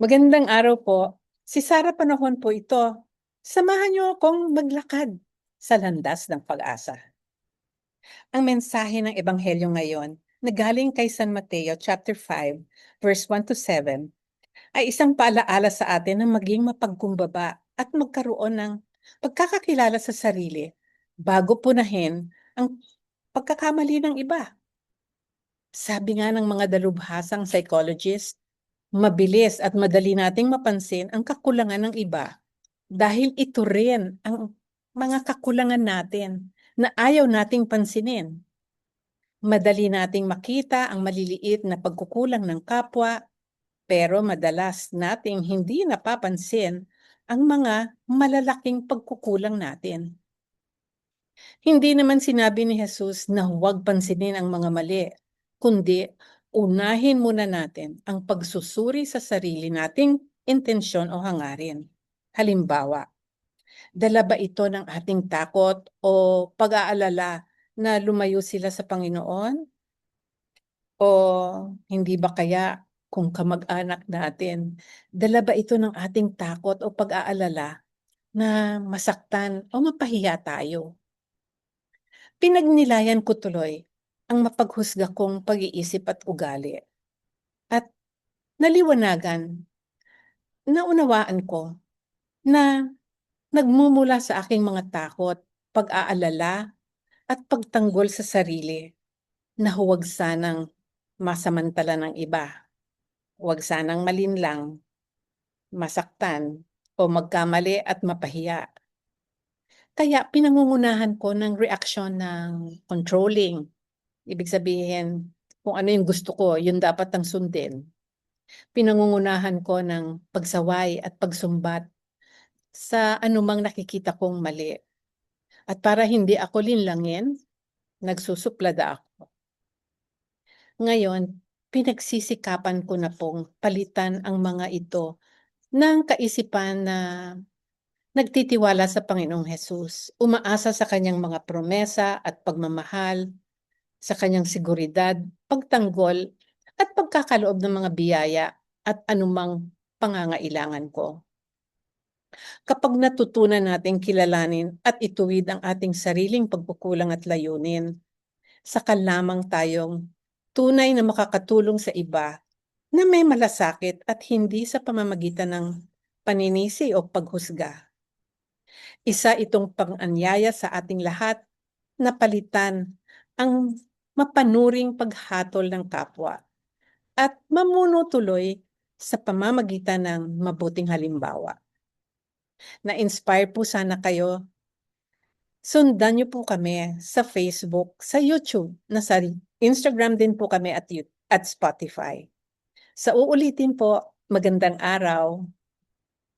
Magandang araw po. Si Sarah Panahon po ito. Samahan niyo akong maglakad sa landas ng pag-asa. Ang mensahe ng Ebanghelyo ngayon na galing kay San Mateo chapter 5 verse 1 to 7 ay isang paalaala sa atin na maging mapagkumbaba at magkaroon ng pagkakakilala sa sarili bago punahin ang pagkakamali ng iba. Sabi nga ng mga dalubhasang psychologist, mabilis at madali nating mapansin ang kakulangan ng iba dahil ito rin ang mga kakulangan natin na ayaw nating pansinin. Madali nating makita ang maliliit na pagkukulang ng kapwa, pero madalas nating hindi napapansin ang mga malalaking pagkukulang natin. Hindi naman sinabi ni Jesus na huwag pansinin ang mga mali, kundi unahin muna natin ang pagsusuri sa sarili nating intensyon o hangarin. Halimbawa, dala ba ito ng ating takot o pag-aalala na lumayo sila sa Panginoon? O hindi ba kaya kung kamag-anak natin, dala ba ito ng ating takot o pag-aalala na masaktan o mapahiya tayo? Pinagnilayan ko tuloy ang mapaghusga kong pag-iisip at ugali. At naliwanagan, naunawaan ko na nagmumula sa aking mga takot, pag-aalala at pagtanggol sa sarili na huwag sanang masamantala ng iba. Huwag sanang malinlang, masaktan o magkamali at mapahiya. Kaya pinangungunahan ko ng reaksyon ng controlling. Ibig sabihin, kung ano yung gusto ko, yun dapat ang sundin. Pinangungunahan ko ng pagsaway at pagsumbat sa anumang nakikita kong mali. At para hindi ako linlangin, nagsusuplada ako. Ngayon, pinagsisikapan ko na pong palitan ang mga ito ng kaisipan na nagtitiwala sa Panginoong Hesus, umaasa sa kanyang mga promesa at pagmamahal, sa kanyang seguridad, pagtanggol, at pagkakaloob ng mga biyaya at anumang pangangailangan ko. Kapag natutunan nating kilalanin at ituwid ang ating sariling pagkukulang at layunin, saka lamang tayong tunay na makakatulong sa iba na may malasakit at hindi sa pamamagitan ng paninisi o paghusga. Isa itong pang-anyaya sa ating lahat na palitan ang mapanuring paghatol ng kapwa at mamuno tuloy sa pamamagitan ng mabuting halimbawa. Na-inspire po sana kayo. Sundan niyo po kami sa Facebook, sa YouTube, na sa Instagram din po kami at, at Spotify. Sa uulitin po, magandang araw.